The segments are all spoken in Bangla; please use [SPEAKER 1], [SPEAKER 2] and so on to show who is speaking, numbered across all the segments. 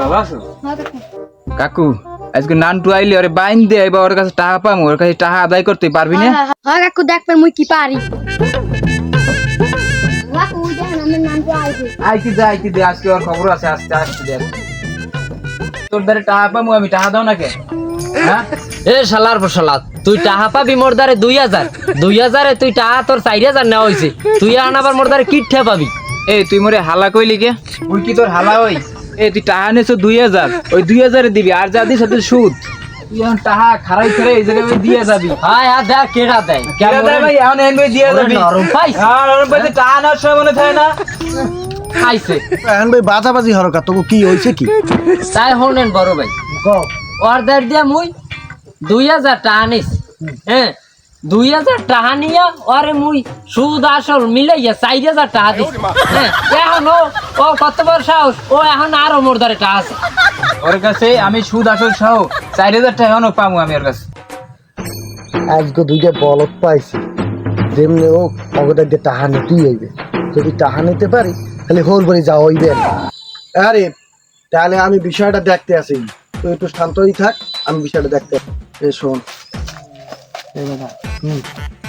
[SPEAKER 1] ভালো আছো
[SPEAKER 2] হ্যাঁ কাকু
[SPEAKER 1] আজকে নানটু আইলে ওরে বাইন দে এবার ওর কাছে টাকা পাম ওর কাছে টাকা আদায় করতে পারবি না?
[SPEAKER 2] হ্যাঁ, হ্যাঁ, হ্যাঁ কাকু দেখবেন মুই কি পারি।
[SPEAKER 1] আইতি দে আইতি দে আজকে ওর খবর আছে আজকে আসতে দে। তোর দ্বারে টাকা পামু আমি টাকা দাও না কে? হ্যাঁ?
[SPEAKER 3] এ শালার ফসলা তুই টাহা পাবি মোর দ্বারে দুই হাজার। দুই হাজারে তুই টাহা তোর চারি হাজার নেওয়া হয়েছে তুই এখন আবার মোর দ্বারে কিটঠা পাবি।
[SPEAKER 1] এ তুই মোরে হালা কইলি কে? ওই কি তোর হালা ওই এ তুই টাকা নিছো দুই হাজার। ওই দুই হাজারে দিবি আর যা দিস তুই সুদ। তুই এখন টাকা খারাই করে এই জায়গায় দিয়ে যাবি।
[SPEAKER 3] হায় হ্যাঁ দেখ কেডা দেয়।
[SPEAKER 1] কেন দেয় ভাই এখন এনবে দিয়ে যাবি।
[SPEAKER 3] নরম পাইছে।
[SPEAKER 1] হ্যাঁ নরম পাইছে টাকা নেওয়ার সময় মনে থাকে না।
[SPEAKER 3] খাইছে।
[SPEAKER 4] এখন ভাই বাজাবাজি হরকা তোকে কি হয়েছে কি?
[SPEAKER 3] তাই হলেন বড় ভাই। অর্ডার দিয়া মুই দুই হাজার টাকা নিস হ্যাঁ দুই হাজার টাকা নিয়া ওরে মুই সুদ আসল মিলাইয়া চার হাজার টাকা দিস হ্যাঁ এখন ও ও কত বড় সাহস ও এখন আরও মোর টাকা আছে।
[SPEAKER 1] ওর কাছে আমি সুদ আসল সহ চার হাজার টাকা এখনও পাবো আমি ওর কাছে।
[SPEAKER 4] আজকে দুইটা বলত পাইছি যেমনি ও অগদার দিয়ে টাহা নিতেই হইবে। যদি টাহা নিতে পারি তাহলে হোর বাড়ি যাওয়া হইবে আরে তাহলে আমি বিষয়টা দেখতে আসি। তুই একটু শান্তই থাক আমি বিষয়টা দেখতে আসি। শোন। হুম,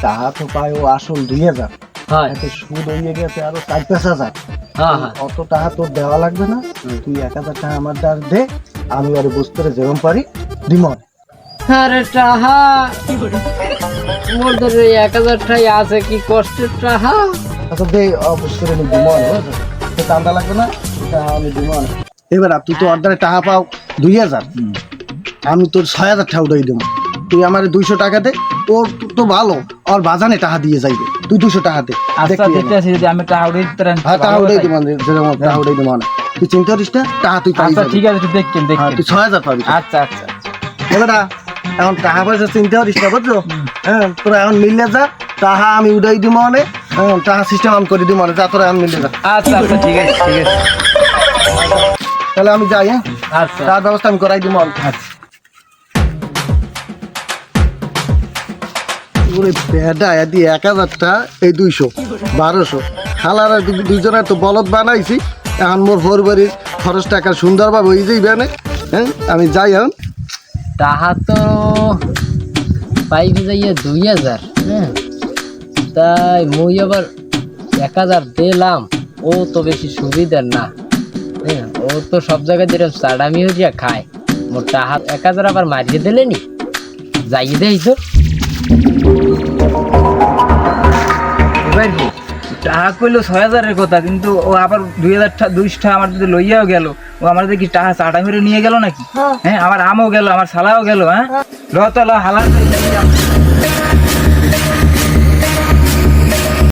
[SPEAKER 4] টাহা তো পায় ও আসল দুই হাজার।
[SPEAKER 3] হয়।
[SPEAKER 4] এতে সুদ হইয়ে গেছে আরও চার পাঁচ হাজার।
[SPEAKER 3] হ্যাঁ হ্যাঁ।
[SPEAKER 4] অত টাকা তোর দেওয়া লাগবে না। তুই এক হাজার টাকা আমার দ্বার দে আমি আর বুঝতে যেরকম পারি দিমন
[SPEAKER 3] আরে টাহা মোর দ্বারে এক হাজার টাকা আছে কি কষ্টের টাহা?
[SPEAKER 4] আচ্ছা দে বুঝতে আমি দিমন তো কান্দা লাগবে না? আমি দিমন এবার তুই তো অর্ডারে টাকা পাও দুই হাজার। আমি তোর ছয় হাজার টাকা উঠাই দেবো। তুই আমার দুইশো টাকা দে ওর তো- ভালো। ওর বাজানে টাকা দিয়ে যাইবে। তুই দুইশো টাকা দে।
[SPEAKER 1] আচ্ছা দিতে
[SPEAKER 4] আমি।
[SPEAKER 1] আছি যদি আমি টাকা উঠে দিতে
[SPEAKER 4] হ্যাঁ টাকা উঠাই দেবো যেরকম টাকা উঠাই দেবো না তুই চিন্তা করিস না টাকা তুই পাই
[SPEAKER 1] আচ্ছা। ঠিক আছে তুই দেখছেন
[SPEAKER 4] হ্যাঁ
[SPEAKER 1] দেখছেন
[SPEAKER 4] তুই ছয় হাজার পাবি
[SPEAKER 1] আচ্ছা আচ্ছা।
[SPEAKER 4] এবার এখন টাকা পয়সা চিন্তা করিস না বুঝছ? হ্যাঁ তোরা এখন মিললে যা টাকা আমি উঠাই দিব মানে। হ্যাঁ টাকা সিস্টেম আমি করে দিব মানে। যা তোরা এখন মিললে যা।
[SPEAKER 1] আচ্ছা আচ্ছা ঠিক আছে ঠিক আছে।
[SPEAKER 4] তাহলে আমি যাই হ্যাঁ।
[SPEAKER 1] আচ্ছা।
[SPEAKER 4] তার ব্যবস্থা আমি করাই দিব
[SPEAKER 1] আচ্ছা।
[SPEAKER 4] ওরে বেডা, এদি এক হাজারটা, এই দুইশো, বারোশো। খালার দুইজনের তো বলদ বানাইছি, এখন মোর হোর বাড়ির খরচ টাকা সুন্দরভাবে হয়ে যাইবে না। হ্যাঁ আমি যাই এখন
[SPEAKER 3] টাহা তো পাইবে যাইয়া দুই হাজার হ্যাঁ। তাই মুই আবার এক হাজার দিলাম, ও তো বেশি সুবিধার না হ্যাঁ। ও তো সব জায়গায় যেরকম চাডামি হইয়া খায়, মোর টাহা এক হাজার আবার মারিয়ে দিলে নি যাইয়ে দেই তো।
[SPEAKER 1] এবার টাকা কইলো ছয় হাজারের কথা কিন্তু ও আবার দুই হাজার টা- দুইশো টাকা আমার যদি লইয়াও গেল ও আমার কি টাকা চাটা মেরে নিয়ে গেল নাকি? হ্যাঁ। আমার আমও গেল আমার সালাও গেল হ্যাঁ? ল তো ল হালা